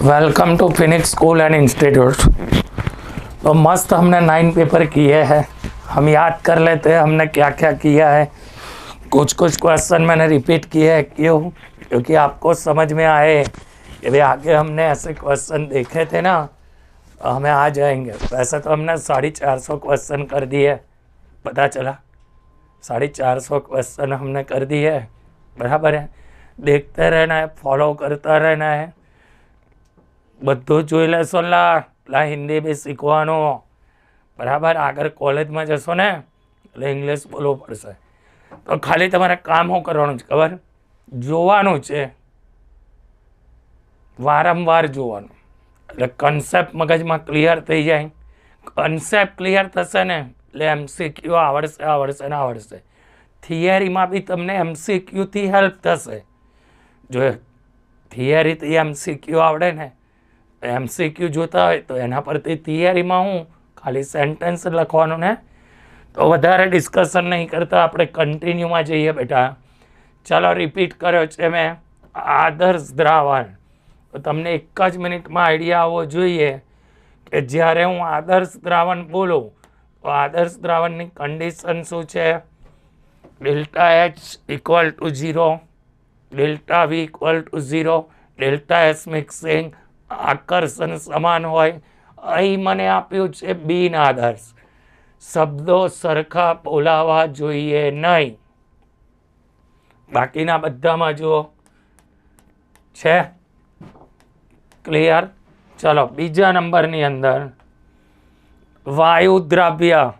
Welcome to Phoenix school and institute तो मस्त हमने नाइन पेपर किए हैं। हम याद कर लेते हैं हमने क्या क्या किया है। कुछ कुछ क्वेश्चन मैंने रिपीट किए हैं। क्यों? क्योंकि आपको समझ में आए। भाई आगे हमने ऐसे क्वेश्चन देखे थे ना तो हमें आ जाएँगे। वैसे तो हमने साढ़े चार सौ क्वेश्चन कर दिए। पता चला? साढ़े चार सौ क्वेश्चन हमने कर दिए। बराबर है। देखते रहना है फॉलो करता रहना है। બધું જોઈ લેશો લા. હિન્દી બી શીખવાનું. બરાબર? આગળ કોલેજમાં જશો ને, એટલે ઇંગ્લિશ બોલવું પડશે. તો ખાલી તમારે કામ શું કરવાનું છે, ખબર? જોવાનું છે. વારંવાર જોવાનું. એટલે કન્સેપ્ટ મગજમાં ક્લિયર થઈ જાય. કન્સેપ્ટ ક્લિયર થશે ને, એટલે એમસીક્યુ આવડશે આવડશે ને આવડશે. થિયરીમાં બી તમને એમસીક્યુથી હેલ્પ થશે. જો થિયરીથી એમસીક્યુ આવડે ને એમસીક્યુ જોતા હોય તો એના પરથી થિયરીમાં હું ખાલી સેન્ટેન્સ લખવાનું ને? તો વધારે ડિસ્કશન નહીં કરતા, આપણે કન્ટિન્યુમાં જઈએ બેટા. ચાલો રિપીટ કર્યો છે મેં. આદર્શ દ્રાવણ. તો તમને એક જ મિનિટમાં આઈડિયા આવવો જોઈએ કે જ્યારે હું આદર્શ દ્રાવણ બોલું, તો આદર્શ દ્રાવણની કન્ડિશન શું છે? Delta H equal to zero delta V equal to zero delta S mixing આકર્ષણ સમાન હોય, અહીં મને આપ્યું છે બિન આદર્શ. શબ્દો સરખા બોલાવા જોઈએ નહીં. બાકીના બધામાં જુઓ. છે? ક્લિયર ચલો, બીજા નંબરની અંદર. વાયુ દ્રાવ્ય.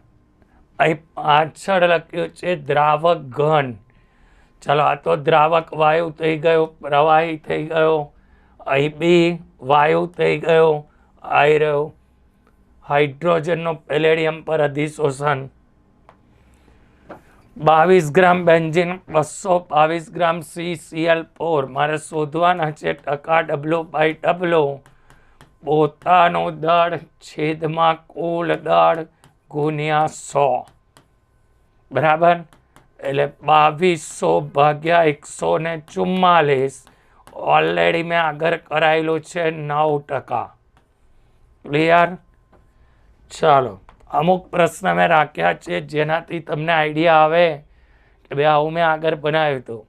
અહીં પાછળ લખ્યું છે દ્રાવક ઘન. ચલો, આ તો દ્રાવક વાયુ થઈ ગયો, પ્રવાહી થઈ ગયો. અહીં બી વાયુ થઈ ગયો આવી રહ્યો. હાઇડ્રોજનનો પેલેડિયમ પર અધિશોષણ. બાવીસ ગ્રામ બેન્ઝિન, બસો બાવીસ ગ્રામ સી સીએલ ફોર મારે શોધવાના છે ટકા ડબલો બાય ડબલો પોતાનો દળ છેદમાં કુલ દળ ગુણ્યા સો. બરાબર? એટલે બાવીસો ભાગ્યા એકસો ને ચુમ્માલીસ. ઓલરેડી મેં આગળ કરાયેલું છે નવ ટકા. ક્લિયર ચાલો, અમુક પ્રશ્ન મેં રાખ્યા છે, જેનાથી તમને આઈડિયા આવે કે ભાઈ આવું મેં આગળ બનાવ્યું હતું.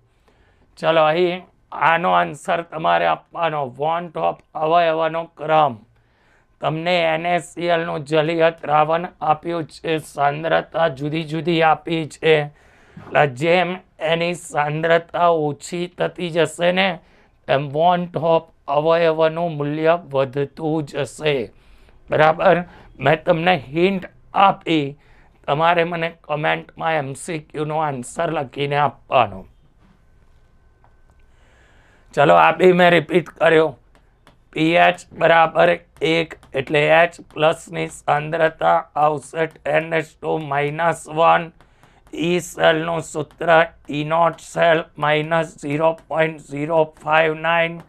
ચાલો, અહીં આનો આન્સર તમારે આપવાનો. વોન્ટ ઓફ અવયવનો ક્રમ. તમને એનએસસીએલનું જલીય દ્રાવણ આપ્યું છે, સાંદ્રતા જુદી જુદી આપી છે. એટલે જેમ એની સાંદ્રતા ઓછી થતી જશે ને એમ વોન્ટ ઓફ અવયવનું મૂલ્ય વધતું જશે બરાબર? મેં તમને હિન્ટ આપી. તમારે મને કમેન્ટમાં એમસીક્યુનો આન્સર લખીને આપવાનો. ચલો, આ મેં રિપીટ કર્યો. પીએચ બરાબર એક એટલે એચ પ્લસની સાંદ્રતા આવશે ten H two minus one. E સેલનું સૂત્ર E naught cell minus zero point zero five nine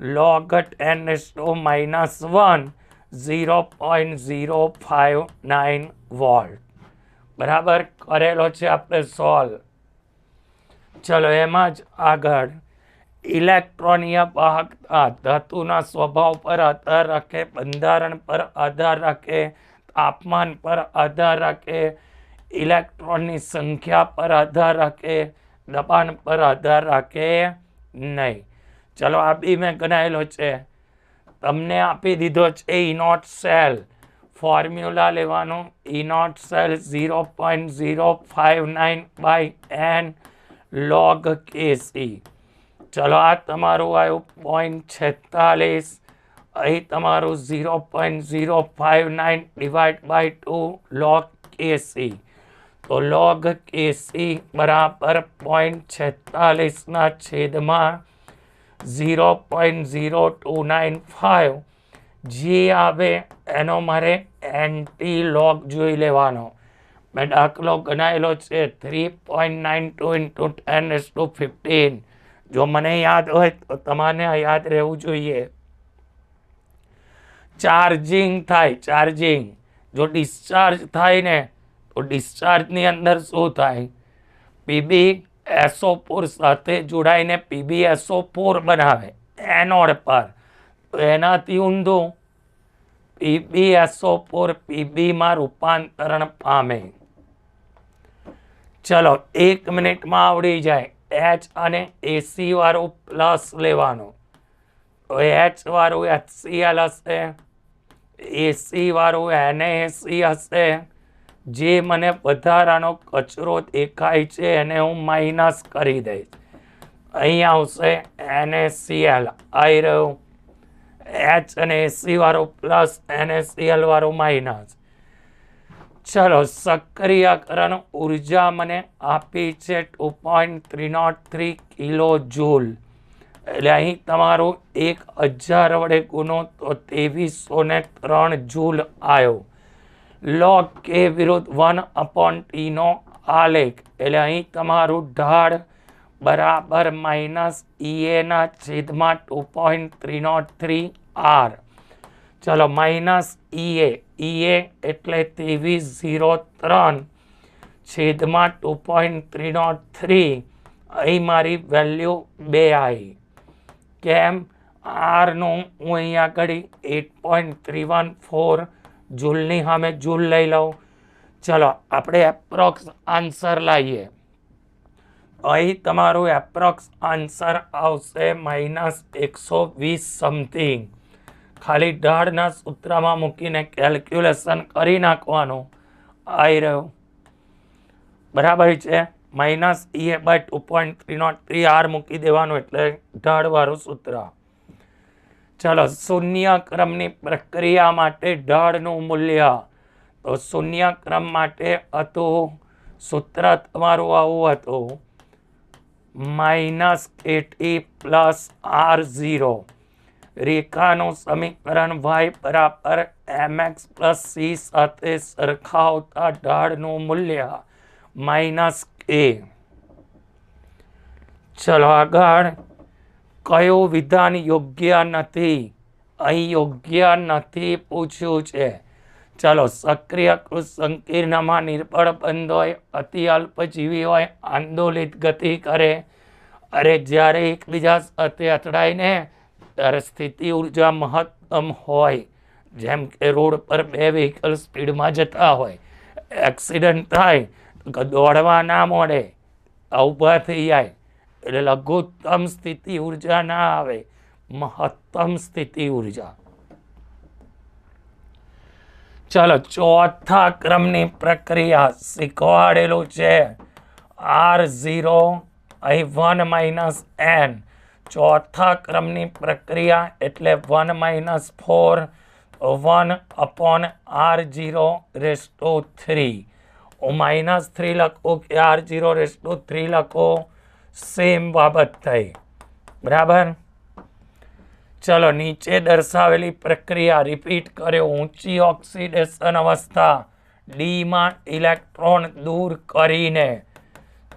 log ten H two minus one zero point zero five nine volt બરાબર કરેલો છે આપણે સોલ્વ ચલો એમાં જ આગળ. ઇલેક્ટ્રોનિય વાહકતા ધાતુના સ્વભાવ પર આધાર રાખે, બંધારણ પર આધાર રાખે, તાપમાન પર આધાર રાખે ઇલેક્ટ્રોનની સંખ્યા પર આધાર રાખે, દબાણ પર આધાર રાખે નહીં. ચલો આ બી મેં ગણાયેલો છે. તમને આપી દીધો છે ઇનોટ સેલ. ફોર્મ્યુલા લેવાનું E naught cell zero point zero five nine by N log K C ચલો આ તમારું આવ્યું પોઈન્ટ છેતાલીસ. અહીં તમારું zero point zero five nine divide by two log K C તો લોગ કેસી બરાબર પોઈન્ટ છેતાલીસના છેદમાં zero point zero two nine five જે આવે એનો મારે એન્ટી લોગ જોઈ લેવાનો. મેં દાખલો ગણાયેલો છે three point nine two into ten S to fifteen જો મને યાદ હોય તો તમારે યાદ રહેવું જોઈએ. ચાર્જિંગ થાય, ચાર્જિંગ. જો ડિસ્ચાર્જ થાય ને તો ડિસ્ચાર્જની અંદર શું થાય? પીબી એસો ફોર સાથે જોડાઈને પીબી એસો ફોર બનાવે. એનોડ પર. તો એનાથી ઊંધું પીબી એસો ફોર પીબીમાં રૂપાંતરણ પામે. ચલો, એક મિનિટમાં આવડી જાય. એચ અને એસી વાળું પ્લસ લેવાનું. તો એચ વાળું એચસીએલ હશે એસી વાળું એનએસી હશે. જે મને વધારાનો કચરો દેખાય છે એને હું માઇનસ કરી દઈશ. અહીં આવશે એનએસીએલ આવી રહ્યું. એચ અને એસી વાળું પ્લસ એનએસીએલ વાળું માઇનસ ચલો, સક્રિયકરણ ઊર્જા મને આપી છે two point three naught three kilo joule એટલે અહીં તમારું એક હજાર વડે ગુનો તો ત્રેવીસો ને ત્રણ જૂલ આવ્યો. લોગ કે વિરુદ્ધ વન અપોન ટીનો આલેખ એટલે અહીં તમારું ઢાળ બરાબર માઇનસ ઈએના છેદમાં two point three naught three R ચલો minus E A E A એટલે ત્રેવીસ ઝીરો ત્રણ છેદમાં two point three naught three અહીં મારી વેલ્યુ બે આવી. કેમ? આરનું હું અહીંયા આગળ eight point three one four જૂલની સામે જૂલ લઈ લઉં. ચલો, આપણે એપ્રોક્સ આન્સર લાવીએ. અહીં તમારું એપ્રોક્સ આન્સર આવશે માઇનસ એકસો વીસ સમથિંગ ખાલી ઢાળના સૂત્રમાં મૂકીને કેલ્ક્યુલેશન કરી નાખવાનું. આવી રહ્યું. બરાબર છે? Minus E by two point three naught three R મૂકી દેવાનું એટલે ઢાળવાળું સૂત્ર. ચલો શૂન્ય ક્રમની પ્રક્રિયા માટે ઢાળનું મૂલ્ય. તો શૂન્ય ક્રમ માટે હતું સૂત્ર તમારું આવું હતું. Minus K T plus R zero. રેખાનું સમીકરણ વાય બરાબર એમ એક્સ પ્લસ સી સાથે સરખાવતા ઢાળનું મૂલ્ય માઇનસ કે ચલો આગળ. કયું વિધાન યોગ્ય નથી? અહીં યોગ્ય નથી પૂછ્યું છે. ચાલો, સક્રિય સંકીર્ણમાં નિર્બળ બંધ હોય, અતિ અલ્પજીવી હોય, આંદોલિત ગતિ કરે. અરે, જ્યારે એકબીજા સાથે અથડાઈને ત્યારે સ્થિતિ ઊર્જા મહત્તમ હોય. જેમ કે રોડ પર બે વ્હીકલ સ્પીડમાં જતા હોય. એક્સિડન્ટ થાય, તો દોડવા ના મળે ઊભા થઈ જાય. એટલે લઘુત્તમ સ્થિતિ ઊર્જા ના આવે, મહત્તમ સ્થિતિ ઊર્જા. ચાલો ચોથા ક્રમની પ્રક્રિયા શીખવાડેલું છે. આર ઝીરો અહીં વન માઇનસ એન ચોથા ક્રમની પ્રક્રિયા એટલે one minus four one upon R zero raise to three minus three લખું કે R zero raise to three લખું? સેમ બાબત થઈ. બરાબર? ચલો, નીચે દર્શાવેલી પ્રક્રિયા રિપીટ કર્યો. ઊંચી ઓક્સિડેશન અવસ્થા ડીમાં ઇલેક્ટ્રોન દૂર કરીને.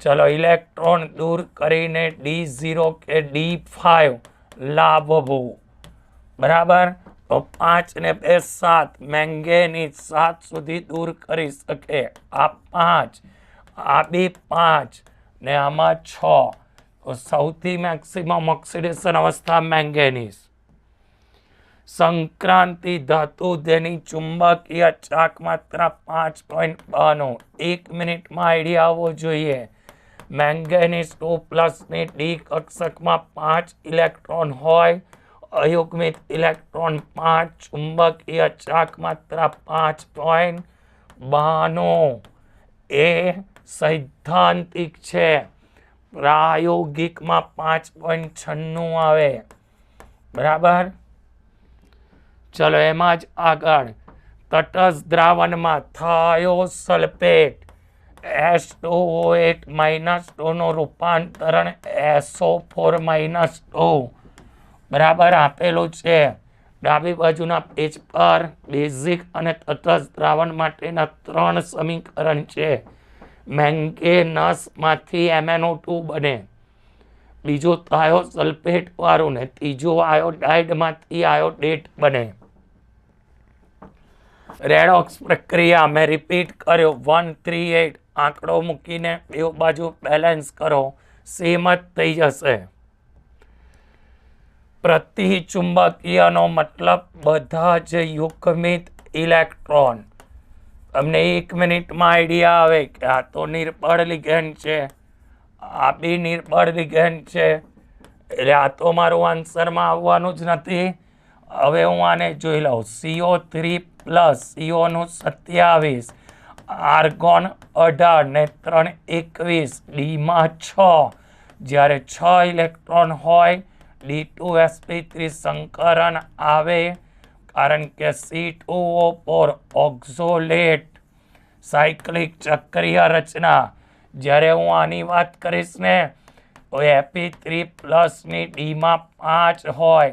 ચલો, ઇલેક્ટ્રોન દૂર કરીને ડી ઝીરો કે ડી ફાઇવ લાવવું. બરાબર? તો પાંચ ને બે સાત મેંગેની સાત સુધી દૂર કરી શકે. આ પાંચ, આ બે પાંચ ને આમાં છ. સૌથી મેક્સિમમ ઓક્સિડેશન અવસ્થા મેંગેનીઝ સંક્રાંતિ ધાતુ તેની ચુંબકીય ચાક માત્રા પાંચ પોઈન્ટ બાનું એક મિનિટમાં આઈડિયા આવવો જોઈએ. મેંગેનીઝ ટુ પ્લસની ડી કક્ષકમાં પાંચ ઇલેક્ટ્રોન હોય, અયુગ્મિત ઇલેક્ટ્રોન પાંચ, ચુંબકીય ચાક માત્રા પાંચ પોઈન્ટ બાનું એ સૈદ્ધાંતિક છે. પ્રાયોગિકમાં પાંચ પોઈન્ટ છન્નું આવે. બરાબર? ચલો, એમાં જ આગળ. તટસ્થ દ્રાવણમાં thiosulphate. S two O eight minus ટુનું રૂપાંતરણ એસો ફોર માઇનસ ટુ. બરાબર? આપેલું છે. ડાબી બાજુના પેજ પર બેઝિક અને તટસ્થ દ્રાવણ માટેના ત્રણ સમીકરણ છે. મેંગેનસમાંથી એમએનઓ ટુ બને. બીજું થાયો સલ્ફેટવાળું ને ત્રીજો આયોડાઇડમાંથી આયોડેટ બને. રેડોક્સ પ્રક્રિયા મેં રિપીટ કર્યો. One, three, eight. આંકડો મૂકીને બે બાજુ બેલેન્સ કરો. સેમ જ થઈ જશે. પ્રતિચુંબકીયનો મતલબ બધા જ યુગમિત ઇલેક્ટ્રોન. તમને એક મિનિટમાં આઈડિયા આવે કે આ તો નિર્બળ લિગેન્ડ છે, આ બી નિર્બળ લિગેન્ડ છે, એટલે આ તો મારું આન્સરમાં આવવાનું જ નથી. હવે હું આને જોઈ લઉં. સીઓ થ્રી પ્લસ સીઓનું સત્યાવીસ આર્ગોન અઢાર ને ત્રણ એકવીસ ડીમાં છ. જ્યારે છ ઇલેક્ટ્રોન હોય ડી ટુ એસપી થ્રી સંકરણ આવે. કારણ કે C two O four oxalate cyclic ચક્રીય રચના. જ્યારે હું આની વાત કરીશ ને એપી થ્રી પ્લસની ડીમાં પાંચ હોય.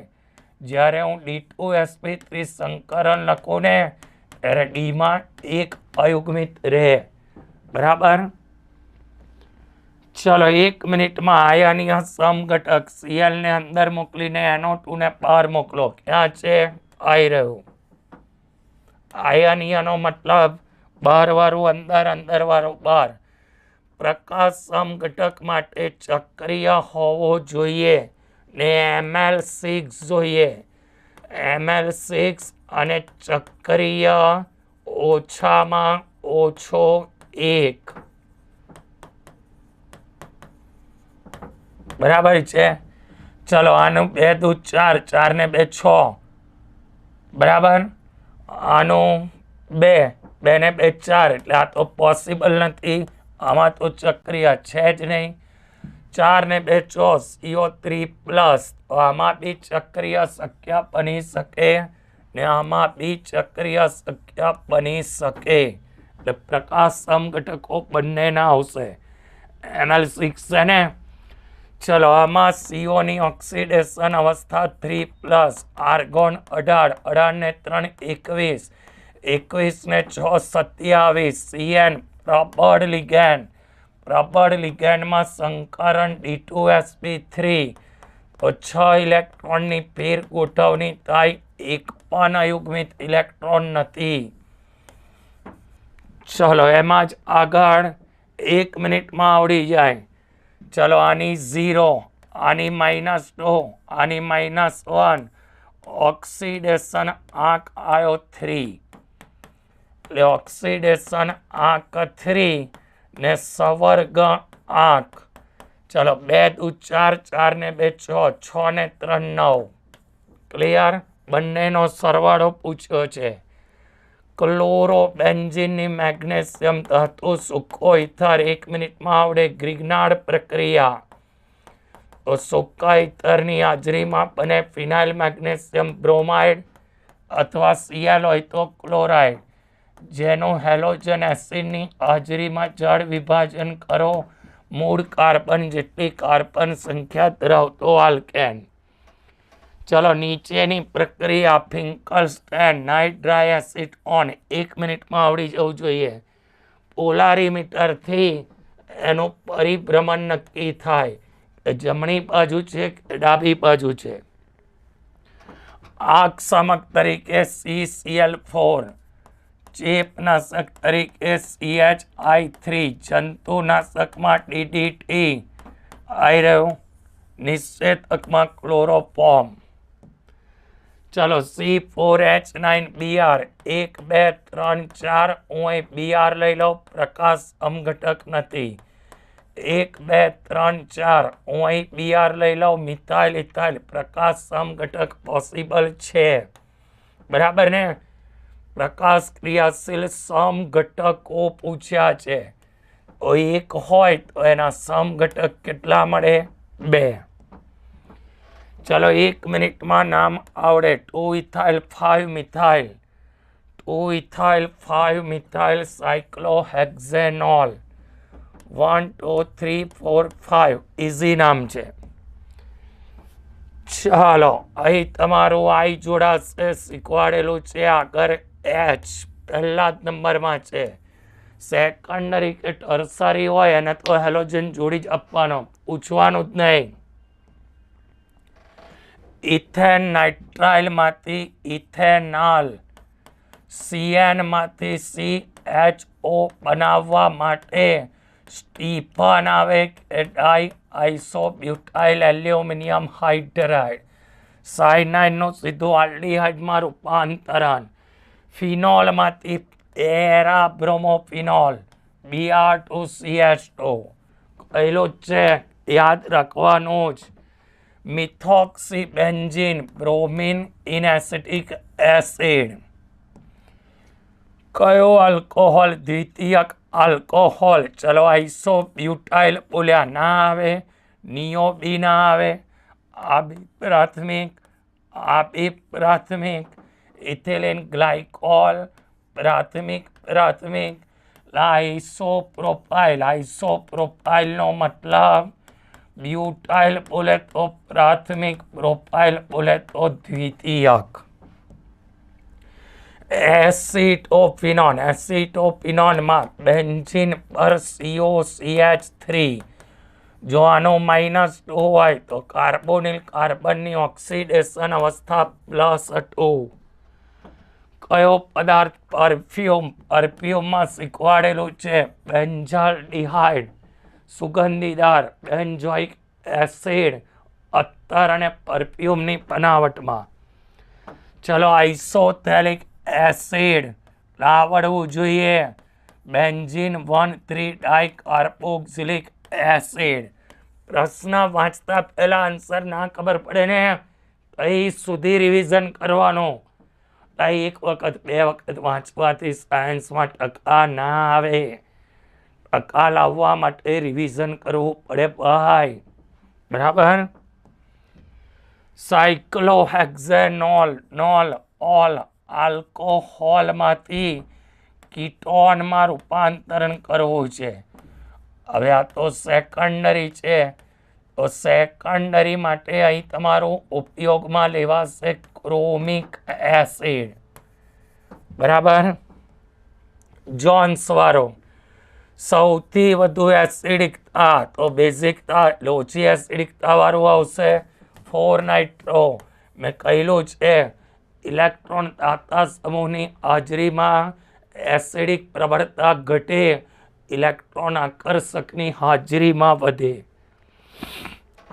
જ્યારે હું ડી ટુ એસપી થ્રી સંકરણ લખું ને, ત્યારે ડીમાં એક અયુગ્મિત રહે. બરાબર? ચલો, એક મિનિટમાં આયાની સમઘટક સીએલને અંદર મોકલીને એનો ટુને બહાર મોકલો. ક્યાં છે? આવી રહ્યું. આયનીયનો મતલબ બહાર વાળું અંદર અંદર વાળું બહાર પ્રકાશ સમઘટક માટે ચક્રીય હોવો જોઈએ ને એમએલ સિક્સ જોઈએ. એમએલ સિક્સ અને ચક્રીય ઓછામાં ઓછો એક. બરાબર છે? ચલો આનું બે દુ ચાર ચાર ને બે છ. બરાબર? આનું બે બે ને બે ચાર, એટલે આ તો પોસિબલ નથી. આમાં તો ચક્રિય છે જ નહીં. ચાર ને બે ચોસ, ઈઓ થ્રી પ્લસ. તો આમાં બી ચક્રિય શક્ય બની શકે ને આમાં બી ચક્રિય શક્ય બની શકે. એટલે પ્રકાશ સમઘટકો બંનેના આવશે. એનાલિસિક્સ સિક્સ છે ને? ચલો આમાં સીઓની ઓક્સિડેશન અવસ્થા થ્રી પ્લસ, આર્ગોન અઢાર, અઢારને ત્રણ એકવીસ, એકવીસને છ સત્યાવીસ, સીએન પ્રબળ લિગેન, પ્રબળ લિગેન્ડમાં સંકરણ ડી ટુ એસપી થ્રી, તો છ ઇલેક્ટ્રોનની ફેર ગોઠવણી થાય, એક પણ અયુગ્મિત ઇલેક્ટ્રોન નથી. ચલો, એમાં જ આગળ એક મિનિટમાં આવડી જાય. ચલો આની ઝીરો, આની માઇનસ ટુ, આની માઇનસ વન, ઓક્સિડેશન આંક આવ્યો થ્રી. એટલે ઓક્સિડેશન આંક થ્રી ને સવર્ગ આંક. ચલો, બે દુ ચાર ચાર ને બે છ છ ને ત્રણ, નવ. ક્લિયર? બંનેનો સરવાળો પૂછ્યો છે. ક્લોરોબેન્ઝિનની મેગ્નેશિયમ ધાતુ સૂકો ઇથર એક મિનિટમાં આવડે ગ્રિગ્નાર્ડ પ્રક્રિયા તો સૂકા ઇથરની હાજરીમાં બને ફિનાઇલ મેગ્નેશિયમ બ્રોમાઇડ અથવા સીએલ હોય તો ક્લોરાઇડ જેનું હેલોજન એસિડની હાજરીમાં જળ વિભાજન કરો મૂળ કાર્બન જેટલી કાર્બન સંખ્યા ધરાવતો આલ્કેન ચલો નીચેની પ્રક્રિયા ફિંકલ્સ એન્ડ નાઇટ ડ્રાય એસિડ ઓન એક મિનિટમાં આવડી જવું જોઈએ. પોલારીમીટરથી એનું પરિભ્રમણ નક્કી થાય. જમણી બાજુ છે કે ડાબી બાજુ છે? આક્ષમક તરીકે સી સીએલ ફોર ચેપનાશક તરીકે સીએચ આઈ થ્રી જંતુનાશકમાં ડીડીટી આવી રહ્યું નિષેધકમાં ક્લોરોફોર્મ. ચલો, C four H nine BR એક, બે, ત્રણ, ચાર હું અહીં બીઆર લઈ લઉં પ્રકાશ સમઘટક નથી. એક, બે, ત્રણ, ચાર હું અહીં બીઆર લઈ લઉં મિથાઇલ, ઇથાઇલ, પ્રકાશ સમઘટક પોસિબલ છે. બરાબર ને? પ્રકાશ ક્રિયાશીલ સમઘટકો પૂછ્યા છે. એક હોય તો એના સમઘટક કેટલા મળે? બે. ચલો એક મિનિટમાં નામ આવડે. Two ethyl five methyl. Two ethyl five methyl cyclohexanol. One, two, three, four, five. Easy નામ છે. ચાલો, અહીં તમારું આઈ જોડાશે શીખવાડેલું છે. આગળ એચ પહેલા જ નંબરમાં છે. સેકન્ડરી કે ટર્સરી હોય, એને તો હેલોજન જોડી જ આપવાનો. પૂછવાનું જ નહીં. ઇથેન નાઇટ્રાઇલમાંથી ઇથેનાલ સીએનમાંથી સી એચ ઓ બનાવવા માટે સ્ટીફન આવે કે ડાઈ આઇસોબ્યુટાઇલ એલ્યુમિનિયમ હાઇડ્રાઇડ. સાયનાઇડનું સીધું આલ્ડીહાઇડમાં રૂપાંતરણ. ફિનોલમાંથી એરા bromophenol BR two CH two પહેલું જ છે, યાદ રાખવાનું જ. Methoxy benzene bromine in acetic acid કયો આલ્કોહોલ દ્વિતીયક આલ્કોહોલ ચલો આઈસો બ્યુટાઇલ બોલ્યા ના આવે નિયો બી ના આવે આ બી પ્રાથમિક આ બી પ્રાથમિક ઇથિલિન ગ્લાયકોલ પ્રાથમિક પ્રાથમિક આઈસોપ્રોપાઇલ આઈસોપ્રોપાઇલનો મતલબ બ્યુટાઇલ બોલે પ્રાથમિક પ્રોફાઇલ બોલે તો દ્વિતીયક એસિટોફિનોન એસિટોફિનોનમાં બેન્ઝિન પર સીઓ સીએચ થ્રી જો આનો માઇનસ ટુ હોય તો કાર્બોનિલ કાર્બનની ઓક્સિડેશન અવસ્થા પ્લસ ટુ કયો પદાર્થ પરફ્યુમ, પરફ્યુમમાં શીખવાડેલું છે? બેન્ઝાલ ડિહાઇડ સુગંધીદાર બેન્ઝોઇક એસિડ, અત્તર અને પરફ્યુમની બનાવટમાં. ચલો, આઇસોથેલિક એસિડ લાવડવું જોઈએ. Benzene one three di carboxylic acid. પ્રશ્ન વાંચતા પહેલાં આન્સર ના ખબર પડે ને? અહીં સુધી રિવિઝન કરવાનું? તાઈ એક વખત, બે વખત વાંચવાથી સાયન્સમાં ટકા ના આવે. ટકા લાવવા માટે રિવિઝન કરવું પડે ભાઈ. બરાબર? સાયક્લોહેક્ઝેનોલ નોલ ઓલ આલ્કોહોલમાંથી કીટોનમાં રૂપાંતરણ કરવું છે. હવે આ તો સેકન્ડરી છે. તો સેકન્ડરી માટે અહીં તમારું ઉપયોગમાં લેવાશે ક્રોમિક એસિડ બરાબર? જોન્સ વાળો. સૌથી વધુ એસિડિકતા તો બેઝિકતા એટલે ઓછી એસિડિકતાવાળું આવશે. ફોર નાઇટ્રો મેં કહેલું છે ઇલેક્ટ્રોન દાતા સમૂહની હાજરીમાં એસિડિક પ્રબળતા ઘટે ઇલેક્ટ્રોન આકર્ષકની હાજરીમાં વધે.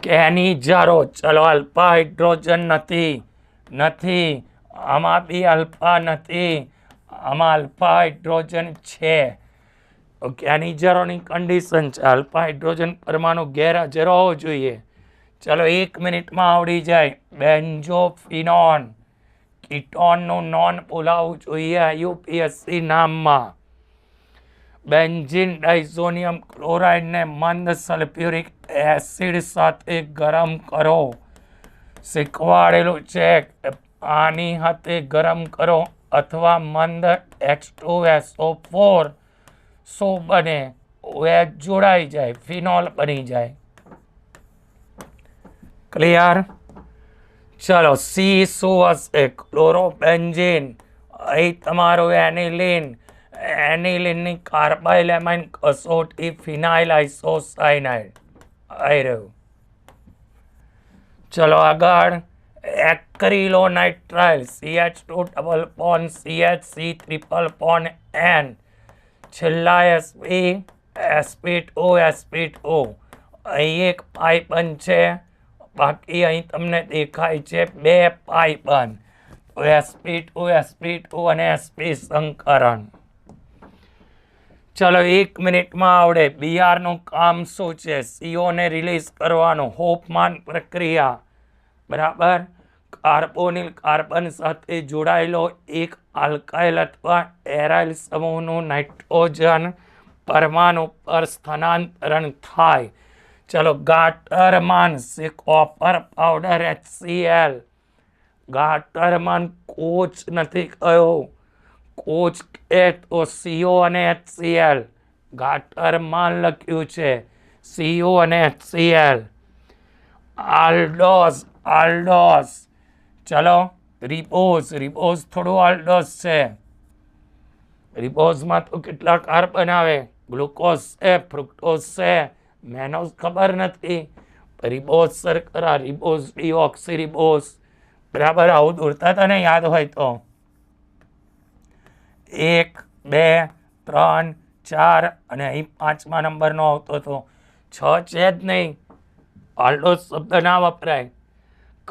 કેની જારો? ચલો અલ્ફા હાઇડ્રોજન નથી. નથી. આમાં બી અલ્ફા નથી. આમાં અલ્ફા હાઇડ્રોજન છે. તો કેની જારોની કન્ડિશન છે. અલ્પા હાઇડ્રોજન પરમાણુ ગેરહાજર હોવો જોઈએ. ચલો, એક મિનિટમાં આવડી જાય. બેન્જોફિનોન કિટોનનું નોન બોલાવવું જોઈએ આઈયુપીએસસી નામમાં. બેન્ઝિન ડાઇઝોનિયમ ક્લોરાઇડને મંદ સલ્ફ્યુરિક એસિડ સાથે ગરમ કરો. શીખવાડેલું છે પાણી હાથે ગરમ કરો અથવા મંદ એક્સ ટુ એસઓ ફોર શું બને વેજ જોડાઈ જાય ફિનોલ બની જાય. ક્લિયર ચલો સી શું હશે ક્લોરોબેન્ઝીન. અહીં તમારું એનિલિન એનિલિનની કાર્બાઇલેમાઇન કસોટી ફિનાઇલ આઇસોસાઇનાઇડ આવી રહ્યું. ચલો આગળ. Acrylonitrile CH two double bond CH C triple bond N. છેલ્લા SP SP two SP two. અહીં એક પાઇપન છે. બાકી અહીં તમને દેખાય છે બે પાઇપન. તો એસપી ટુ એસપી ટુ અને એસપી સંકરણ. ચલો એક મિનિટમાં આવડે. બિહારનું કામ શું છે? સીઓને રિલીઝ કરવાનું. હોપમાન પ્રક્રિયા. બરાબર? કાર્બોનિલ કાર્બન સાથે જોડાયેલો એક આલ્કાઇલ અથવા એરાઇલ સમૂહનું નાઇટ્રોજન પરમાણુ પર સ્થાનાંતરણ થાય. ચલો, ગાટરમાન સે copper powder HCl. Gattermann Koch નથી કયો. કોચ એ તો સીઓ અને એચસીએલ. ગાટરમાન લખ્યું છે, સીઓ અને એચસીએલ. આલ્ડોસ આલ્ડોસ ચલો રિપોઝ રિપોઝ થોડું આલ્ડોસ છે. રિપોઝમાં તો કેટલા કાર્બન આવે ગ્લુકોઝ છે ફ્રુક્ટોઝ છે મેનોઝ ખબર નથી. રિબોઝ સરકરા રિબોઝ ડીઓક્સી રિબોઝ બરાબર આવું દોરતા તને યાદ હોય તો. એક, બે, ત્રણ, ચાર અને અહીં પાંચમા નંબરનો આવતો હતો. છ છે જ નહીં. આલ્ડોઝ શબ્દ ના વપરાય.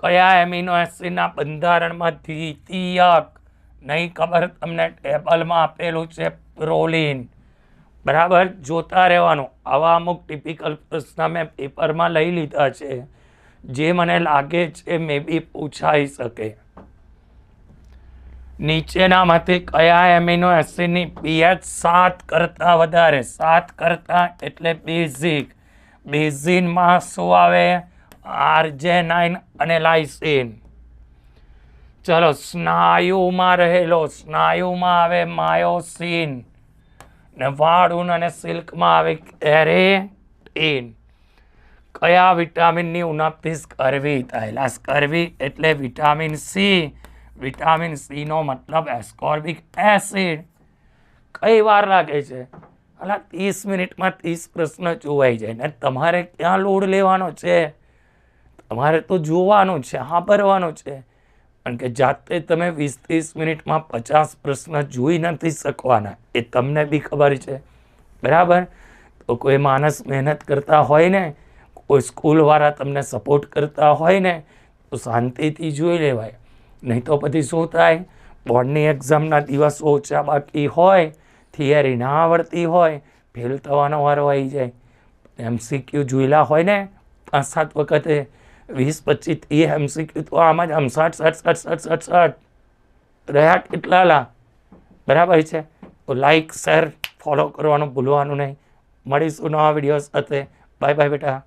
કયા એમિનો એસિડના બંધારણમાં દ્વિતીયક? નહીં ખબર, તમને ટેબલમાં આપેલું છે પ્રોલિન. બરાબર? જોતા રહેવાનું. આવા અમુક ટિપિકલ પ્રશ્ન મેં પેપરમાં લઈ લીધા છે. જે મને લાગે છે મે બી પૂછાઈ શકે. નીચેનામાંથી કયા એમિનો એસિડની પીએચ સાત કરતાં વધારે? સાત કરતાં એટલે બેઝિક. બેઝિનમાં શું આવે? આર્જેનાઇન અને લાઇસિન ચલો, સ્નાયુમાં રહેલો, સ્નાયુમાં આવે માયોસિન ને વાળુન અને સિલ્કમાં આવે એરેટીન. કયા વિટામિનની ઉણપથી કરવી થયેલા કરવી એટલે વિટામિન સી. વિટામિન સીનો મતલબ એસ્કોર્બિક એસિડ. કઈ વાર લાગે છે? અલા, ત્રીસ મિનિટમાં ત્રીસ પ્રશ્ન જોવાઈ જાય ને તમારે ક્યાં લોડ લેવાનો છે? તમારે તો જોવાનું છે હા ભરવાનું છે. કારણ કે જાતે તમે વીસ ત્રીસ મિનિટમાં પચાસ પ્રશ્ન જોઈ નથી શકવાના, એ તમને બી ખબર છે. બરાબર? તો કોઈ માણસ મહેનત કરતા હોય ને, કોઈ સ્કૂલવાળા તમને સપોર્ટ કરતા હોય ને, તો શાંતિથી જોઈ લેવાય. નહીં તો પછી શું થાય? બોર્ડની એક્ઝામના દિવસો ઓછા બાકી હોય થિયરી ના આવડતી હોય ફેલ થવાનો વારો આવી જાય. એમસીક્યુ જોયેલા હોય ને પાંચ સાત વખતે વીસ પચીસ એ એમસીક્યુ તો આમાં જ આમ સઠ સઠ સઠ સઠ સઠ રહ્યા કેટલા લા બરાબર છે. તો લાઈક શેર ફોલો કરવાનું ભૂલવાનું નહીં. મળીશું નવા વીડિયો સાથે. બાય બાય બેટા.